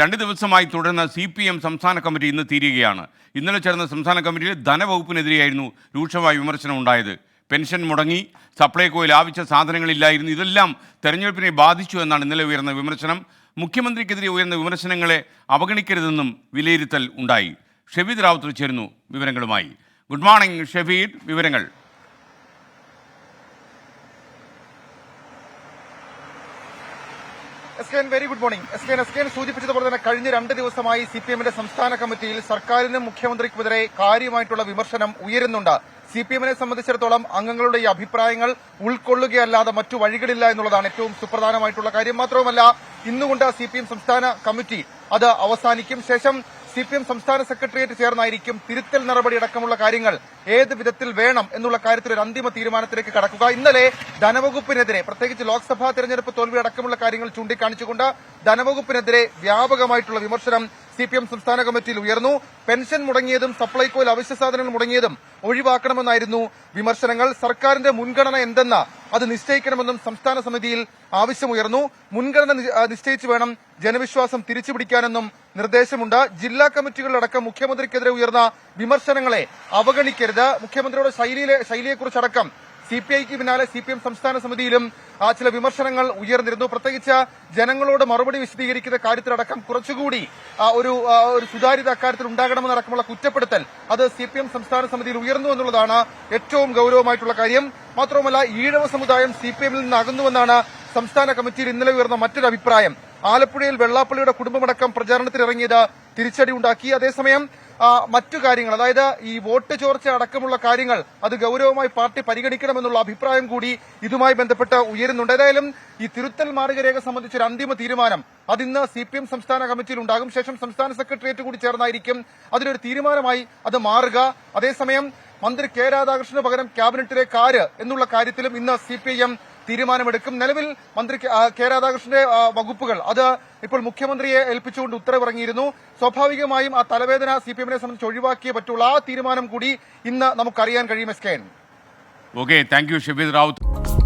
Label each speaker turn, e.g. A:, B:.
A: രണ്ട് ദിവസമായി തുടരുന്ന സി പി എം സംസ്ഥാന കമ്മിറ്റി ഇന്ന് തീരുകയാണ്. ഇന്നലെ ചേർന്ന സംസ്ഥാന കമ്മിറ്റിയിൽ ധനവകുപ്പിനെതിരെയായിരുന്നു രൂക്ഷമായ വിമർശനം ഉണ്ടായത്. പെൻഷൻ മുടങ്ങി സപ്ലൈകോയിൽ ആവശ്യ സാധനങ്ങളില്ലായിരുന്നു. ഇതെല്ലാം തെരഞ്ഞെടുപ്പിനെ ബാധിച്ചു എന്നാണ് ഇന്നലെ ഉയർന്ന വിമർശനം. മുഖ്യമന്ത്രിക്കെതിരെ ഉയർന്ന വിമർശനങ്ങളെ അവഗണിക്കരുതെന്നും വിലയിരുത്തൽ ഉണ്ടായി. ഷെഫീദ് റാവുത്തർ ചേരുന്നു വിവരങ്ങളുമായി. Good morning Shefeed. വിവരങ്ങൾ.
B: S K very good morning S K S K സൂചിപ്പിച്ചതുപോലെ തന്നെ കഴിഞ്ഞ രണ്ട് ദിവസമായി സി പി എമ്മിന്റെ സംസ്ഥാന കമ്മിറ്റിയിൽ സർക്കാരിനും മുഖ്യമന്ത്രിക്കുമെതിരെ കാര്യമായിട്ടുള്ള വിമർശനം ഉയരുന്നുണ്ട്. സി പി എമ്മിനെ സംബന്ധിച്ചിടത്തോളം അംഗങ്ങളുടെ ഈ അഭിപ്രായങ്ങൾ ഉൾക്കൊള്ളുകയല്ലാതെ മറ്റു വഴികളില്ല എന്നുള്ളതാണ് ഏറ്റവും സുപ്രധാനമായിട്ടുള്ള കാര്യം. മാത്രവുമല്ല ഇന്നുകൊണ്ട് സി പി എം സംസ്ഥാന കമ്മിറ്റി അത് അവസാനിക്കും ശേഷം സി പി എം സംസ്ഥാന സെക്രട്ടേറിയറ്റ് ചേർന്നായിരിക്കും തിരുത്തൽ നടപടി അടക്കമുള്ള കാര്യങ്ങൾ ഏത് വിധത്തിൽ വേണം എന്നുള്ള കാര്യത്തിൽ ഒരു അന്തിമ തീരുമാനത്തിലേക്ക് കടക്കുക. ഇന്നലെ ധനവകുപ്പിനെതിരെ പ്രത്യേകിച്ച് ലോക്സഭാ തെരഞ്ഞെടുപ്പ് തോൽവി അടക്കമുള്ള കാര്യങ്ങൾ ചൂണ്ടിക്കാണിച്ചുകൊണ്ട് ധനവകുപ്പിനെതിരെ വ്യാപകമായിട്ടുള്ള വിമർശനം സിപിഎം സംസ്ഥാന കമ്മിറ്റിയിൽ ഉയർന്നു. പെൻഷൻ മുടങ്ങിയതും സപ്ലൈകോയിൽ അവശ്യ സാധനങ്ങൾ മുടങ്ങിയതും ഒഴിവാക്കണമെന്നായിരുന്നു വിമർശനങ്ങൾ. സർക്കാരിന്റെ മുൻഗണന എന്തെന്ന അത് നിശ്ചയിക്കണമെന്നും സംസ്ഥാന സമിതിയിൽ ആവശ്യമുയർന്നു. മുൻഗണന നിശ്ചയിച്ചു വേണം ജനവിശ്വാസം തിരിച്ചുപിടിക്കാനെന്നും നിർദ്ദേശമുണ്ട്. ജില്ലാ കമ്മിറ്റികളിലടക്കം മുഖ്യമന്ത്രിക്കെതിരെ ഉയർന്ന വിമർശനങ്ങളെ അവഗണിക്കരുത്. മുഖ്യമന്ത്രിയുടെ ശൈലിയിലെ ശൈലിയെക്കുറിച്ചടക്കം സി പി ഐക്ക് പിന്നാലെ സി പി എം സംസ്ഥാന സമിതിയിലും ചില വിമർശനങ്ങൾ ഉയർന്നിരുന്നു. പ്രത്യേകിച്ച് ജനങ്ങളോട് മറുപടി വിശദീകരിക്കുന്ന കാര്യത്തിലടക്കം കുറച്ചുകൂടി ഒരു ഒരു സുതാര്യത അക്കാര്യത്തിൽ ഉണ്ടാകണമെന്നടക്കമുള്ള കുറ്റപ്പെടുത്തൽ അത് സി പി എം സംസ്ഥാന സമിതിയിൽ ഉയർന്നു എന്നുള്ളതാണ് ഏറ്റവും ഗൌരവമായിട്ടുള്ള കാര്യം. മാത്രവുമല്ല ഈഴവ സമുദായം സി പി എമ്മിൽ നിന്ന് അകന്നുവെന്നാണ് സംസ്ഥാന കമ്മിറ്റിയിൽ ഇന്നലെ ഉയർന്ന മറ്റൊരു അഭിപ്രായം ആലപ്പുഴയിൽ വെള്ളാപ്പള്ളിയുടെ കുടുംബമടക്കം പ്രചാരണത്തിനിറങ്ങിയത് തിരിച്ചടി ഉണ്ടാക്കി. അതേസമയം മറ്റു കാര്യങ്ങൾ അതായത് ഈ വോട്ട് ചോർച്ച അടക്കമുള്ള കാര്യങ്ങൾ അത് ഗൌരവമായി പാർട്ടി പരിഗണിക്കണമെന്നുള്ള അഭിപ്രായം കൂടി ഇതുമായി ബന്ധപ്പെട്ട് ഉയരുന്നുണ്ട്. ഏതായാലും ഈ തിരുത്തൽ മാർഗരേഖ സംബന്ധിച്ച ഒരു അന്തിമ തീരുമാനം. അതിന്ന് സി പി എം സംസ്ഥാന കമ്മിറ്റിയിൽ ഉണ്ടാകും. ശേഷം സംസ്ഥാന സെക്രട്ടേറിയറ്റ് കൂടി ചേർന്നായിരിക്കും. അതിനൊരു തീരുമാനമായി അത് മാറുക. അതേസമയം മന്ത്രി കെ രാധാകൃഷ്ണന് പകരം ക്യാബിനറ്റിലെ കാര് എന്നുള്ള കാര്യത്തിലും ഇന്ന് സി തീരുമാനമെടുക്കും. നിലവിൽ മന്ത്രി കെ- രാധാകൃഷ്ണന്റെ വകുപ്പുകൾ അത് ഇപ്പോൾ മുഖ്യമന്ത്രിയെ ഏൽപ്പിച്ചുകൊണ്ട് ഉത്തരവിറങ്ങിയിരുന്നു. സ്വാഭാവികമായും ആ തലവേദന സി പി എമ്മിനെ സംബന്ധിച്ച് ഒഴിവാക്കിയേ പറ്റുള്ളൂ. ആ തീരുമാനം കൂടി ഇന്ന് നമുക്കറിയാൻ കഴിയും S K
A: okay thank you Shabeed Rawther